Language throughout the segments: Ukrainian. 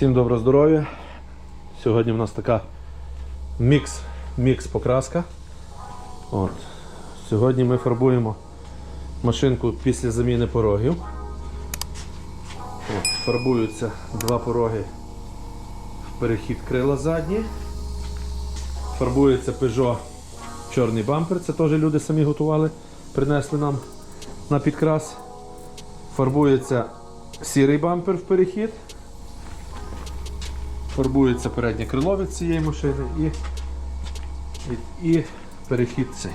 Всім доброго здоров'я. Сьогодні в нас така мікс, мікс покраска. От. Сьогодні ми фарбуємо машинку після заміни порогів. От. Фарбуються два пороги в перехід крила задні. Фарбується Peugeot чорний бампер, це теж люди самі готували, принесли нам на підкрас. Фарбується сірий бампер в перехід. Фарбується переднє крило від цієї машини і, і, і перехід цей.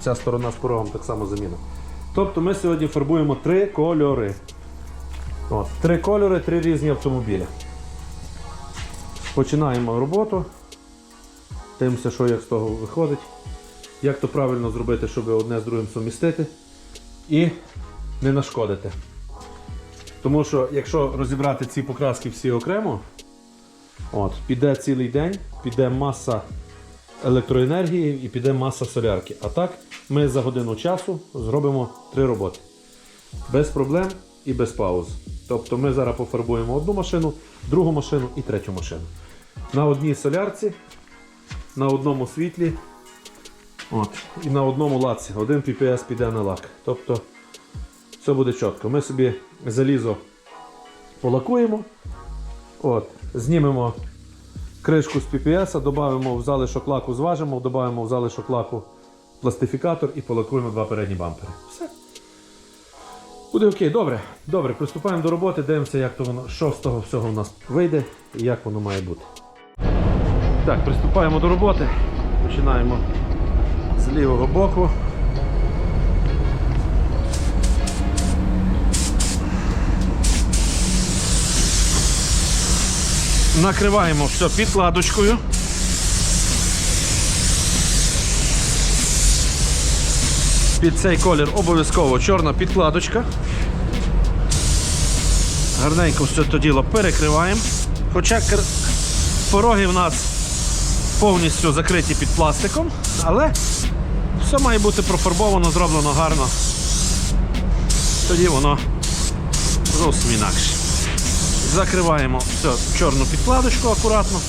Ця сторона з порогом так само заміна. Тобто ми сьогодні фарбуємо три кольори. От, три кольори, три різні автомобілі. Починаємо роботу. Дивимося, що як з того виходить. Як то правильно зробити, щоб одне з другим сумістити і не нашкодити. Тому що якщо розібрати ці покраски всі окремо, от, піде цілий день, піде маса електроенергії і піде маса солярки. А так ми за годину часу зробимо три роботи. Без проблем і без пауз. Тобто ми зараз пофарбуємо одну машину, другу машину і третю машину. На одній солярці, на одному світлі от, і на одному лаці. Один PPS піде на лак. Тобто все буде чітко. Ми собі залізо полакуємо, от, знімемо кришку з PPS, додамо в залишок лаку, зважимо, додамо в залишок лаку пластифікатор і полакуємо два передні бампери. Все. Буде окей, добре. Добре, приступаємо до роботи, дивимося, як то воно, що з того всього у нас вийде і як воно має бути. Так, приступаємо до роботи. Починаємо з лівого боку. Накриваємо все підкладочкою. Під цей колір обов'язково чорна підкладочка. Гарненько все то діло перекриваємо. Хоча пороги в нас повністю закриті під пластиком, але все має бути профарбовано, зроблено гарно. Тоді воно зовсім інакше. Закриваємо все, чорну підкладочку акуратно.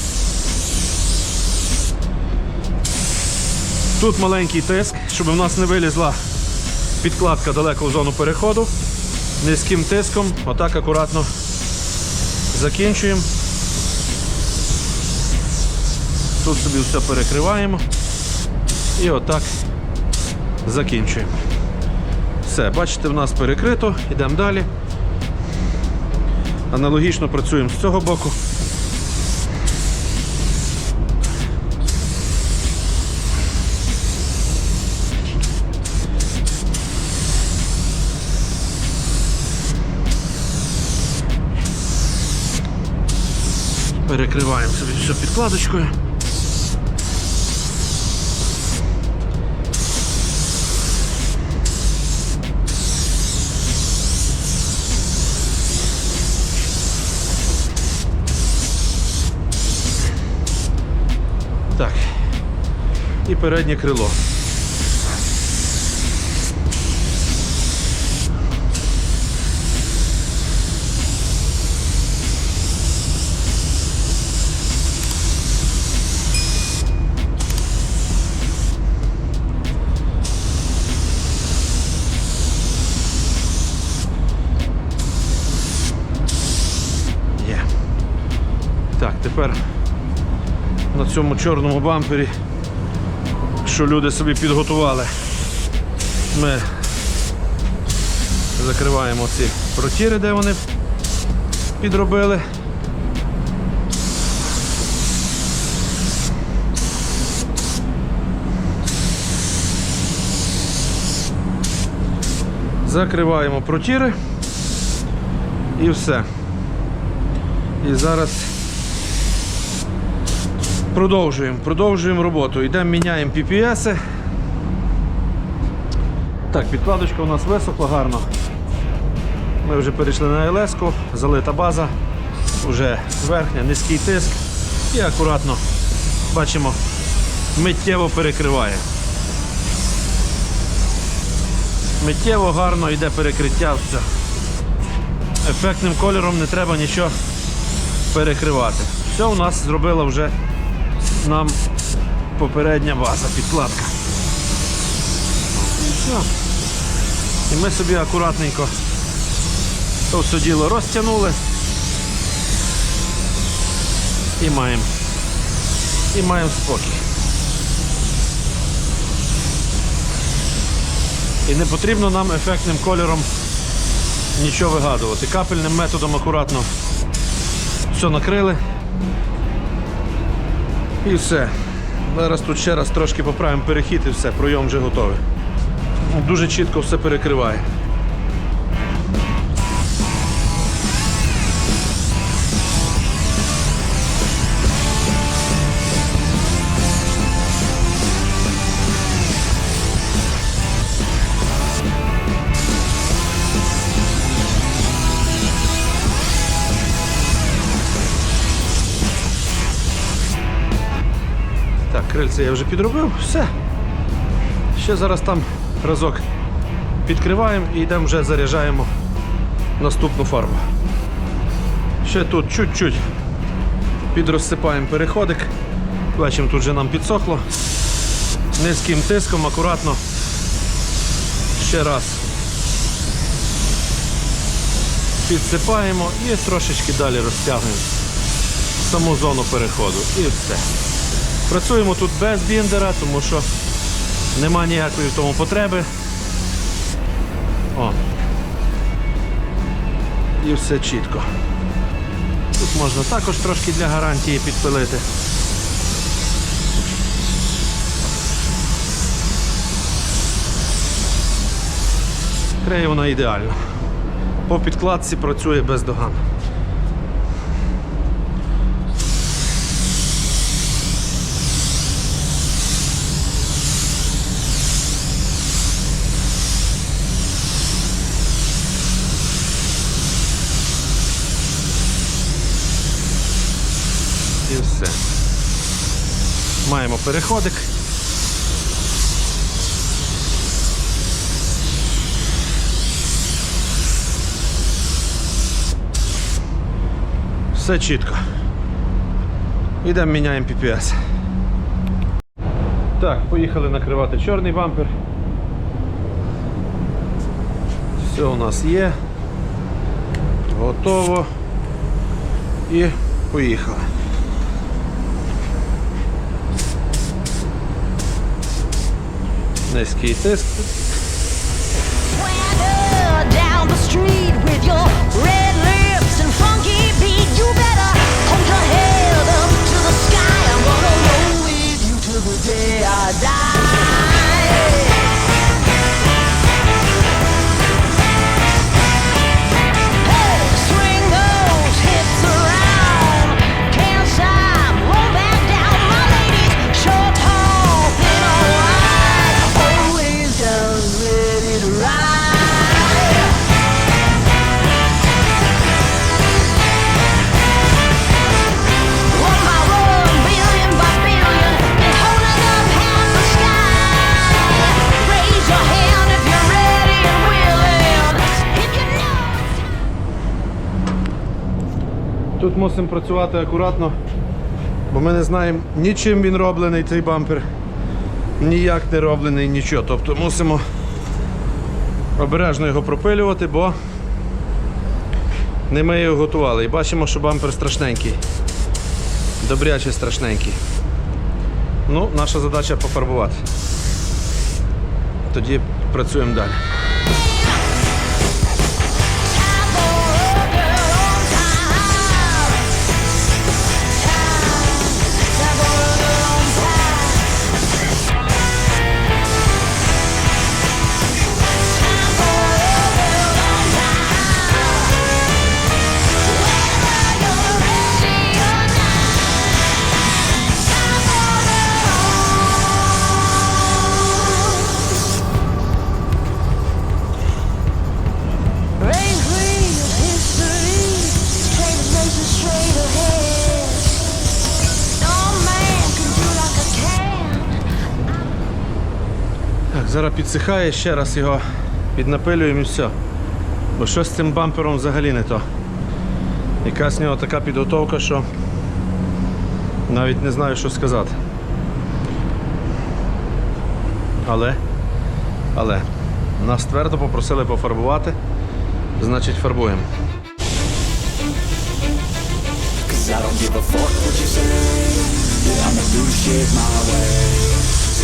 Тут маленький тиск, щоб в нас не вилізла підкладка далеко в зону переходу. Низьким тиском, отак акуратно закінчуємо. Тут собі все перекриваємо і отак закінчуємо. Все, бачите, в нас перекрито, йдемо далі. Аналогічно працюємо з цього боку. Перекриваємо собі все підкладочкою. Переднє крило. Тепер на цьому чорному бампері, що люди собі підготували. Ми закриваємо ці протіри, де вони підробили. Закриваємо протіри і все. І зараз Продовжуємо, продовжуємо роботу. Йдемо, міняємо PPS. Так, підкладочка у нас висохла гарно. Ми вже перейшли на ls залита база, вже верхня, низький тиск і акуратно бачимо, миттєво перекриває. Миттєво гарно йде перекриття. все. Ефектним кольором не треба нічого перекривати. Все у нас зробила вже нам попередня база, підкладка. І все. І ми собі акуратненько то все діло розтягнули. І маємо. І маємо спокій. І не потрібно нам ефектним кольором нічого вигадувати. Капельним методом акуратно все накрили. І все. Зараз тут ще раз трошки поправимо перехід і все, пройом вже готовий. Дуже чітко все перекриває. Крильце я вже підробив, все. Ще зараз там разок підкриваємо і йдемо вже заряджаємо наступну фарбу. Ще тут чуть-чуть підрозсипаємо переходик. Бачимо, тут вже нам підсохло. Низьким тиском, акуратно. Ще раз. Підсипаємо і трошечки далі розтягуємо саму зону переходу. І все. Працюємо тут без біндера, тому що нема ніякої в тому потреби. О. І все чітко. Тут можна також трошки для гарантії підпилити. Криє вона ідеально. По підкладці працює бездоганно. І переходик. Все чітко. Ідемо міняємо PPS. Так, поїхали накривати чорний бампер. Все у нас є. Готово. І поїхали. Низький тиск. Swagger down the street with your red Тут мусимо працювати акуратно, бо ми не знаємо ні чим він роблений, цей бампер, ніяк не роблений, нічого. Тобто мусимо обережно його пропилювати, бо не ми його готували. І бачимо, що бампер страшненький. Добряче страшненький. Ну, наша задача пофарбувати. Тоді працюємо далі. Зараз підсихає, ще раз його піднапилюємо і все. Бо щось з цим бампером взагалі не то. Якась в нього така підготовка, що навіть не знаю, що сказати. Але, але нас твердо попросили пофарбувати, значить фарбуємо. I don't give a fuck what you say Yeah, I'ma do shit my way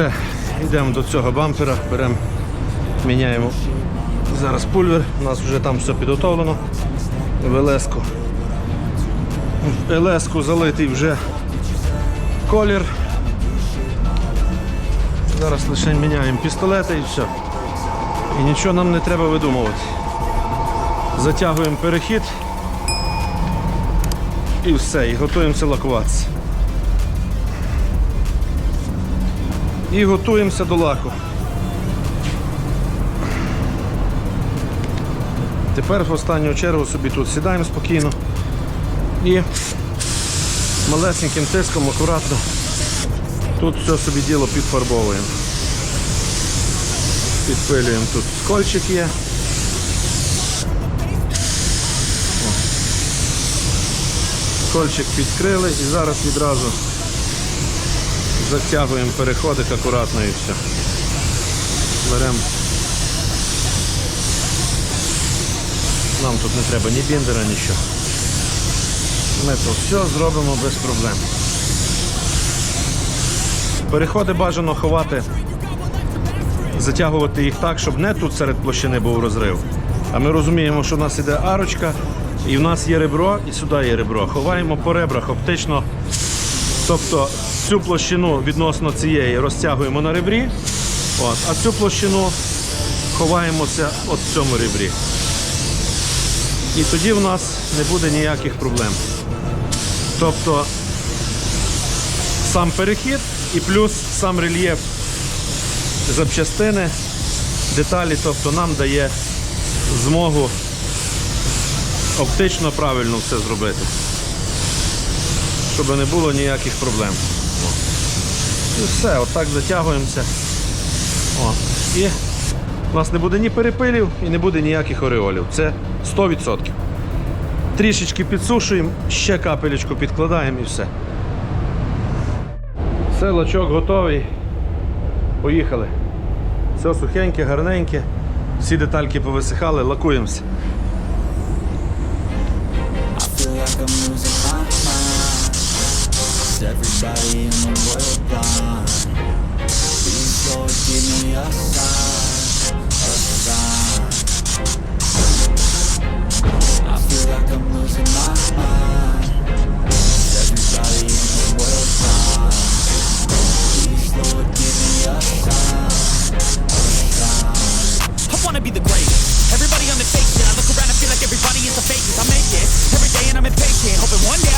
Все, йдемо до цього бампера, беремо, міняємо зараз пульвер, у нас вже там все підготовлено. В ЛС-ку. В ЛС-ку залитий вже колір. Зараз лише міняємо пістолети і все. І нічого нам не треба видумувати. Затягуємо перехід і все, і готуємося лакуватися. І готуємося до лаку. Тепер в останню чергу собі тут сідаємо спокійно і малесеньким тиском акуратно тут все собі діло підфарбовуємо. Підпилюємо тут скольчик є. Скольчик підкрили і зараз відразу затягуємо переходик акуратно і все. Беремо. Нам тут не треба ні біндера, нічого. Ми то все зробимо без проблем. Переходи бажано ховати, затягувати їх так, щоб не тут серед площини був розрив. А ми розуміємо, що в нас іде арочка, і в нас є ребро, і сюди є ребро. Ховаємо по ребрах оптично Тобто цю площину відносно цієї розтягуємо на ребрі, от, а цю площину ховаємося от в цьому ребрі. І тоді в нас не буде ніяких проблем. Тобто сам перехід і плюс сам рельєф запчастини, деталі, тобто нам дає змогу оптично правильно все зробити щоб не було ніяких проблем. І все, отак затягуємося. О. І у нас не буде ні перепилів і не буде ніяких ореолів. Це 100%. Трішечки підсушуємо, ще капелечку підкладаємо і все. Все, лачок готовий. Поїхали. Все сухеньке, гарненьке. Всі детальки повисихали, лакуємося. Is everybody in the world blind? Please Lord give me a sign A sign I feel like I'm losing my mind Is everybody in the world blind? Please Lord give me a sign A sign I wanna be the greatest. Everybody on the fake shit. I look around and feel like everybody is the fakest. I make it every day and I'm impatient. Hoping one day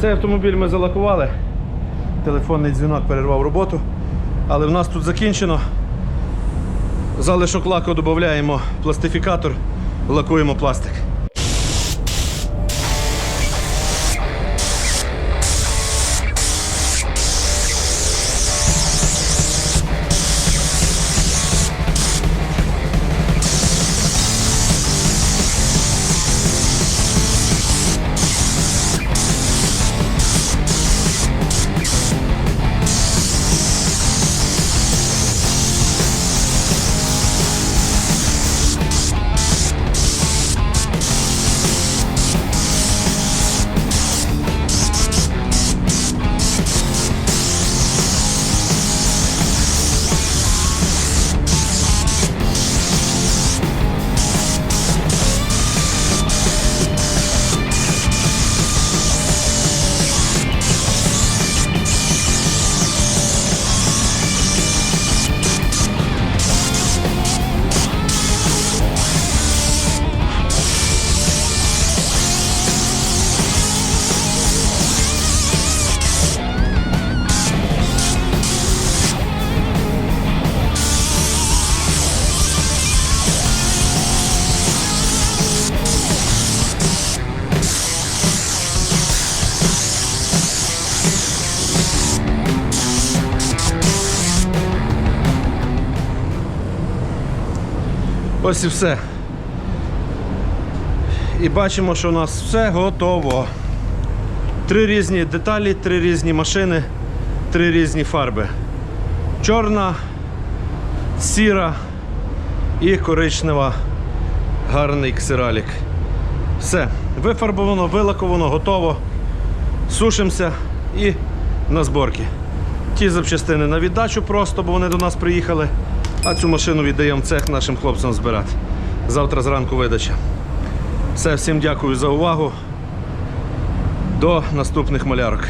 цей автомобіль ми залакували. Телефонний дзвінок перервав роботу. Але в нас тут закінчено. Залишок лаку додаємо пластифікатор, лакуємо пластик. Ось і все. І бачимо, що у нас все готово. Три різні деталі, три різні машини, три різні фарби. Чорна, сіра і коричнева. Гарний ксералік. Все, вифарбовано, вилаковано, готово. Сушимося і на зборки. Ті запчастини на віддачу просто, бо вони до нас приїхали. А цю машину віддаємо в цех нашим хлопцям збирати. Завтра зранку видача. Все, всім дякую за увагу. До наступних малярок.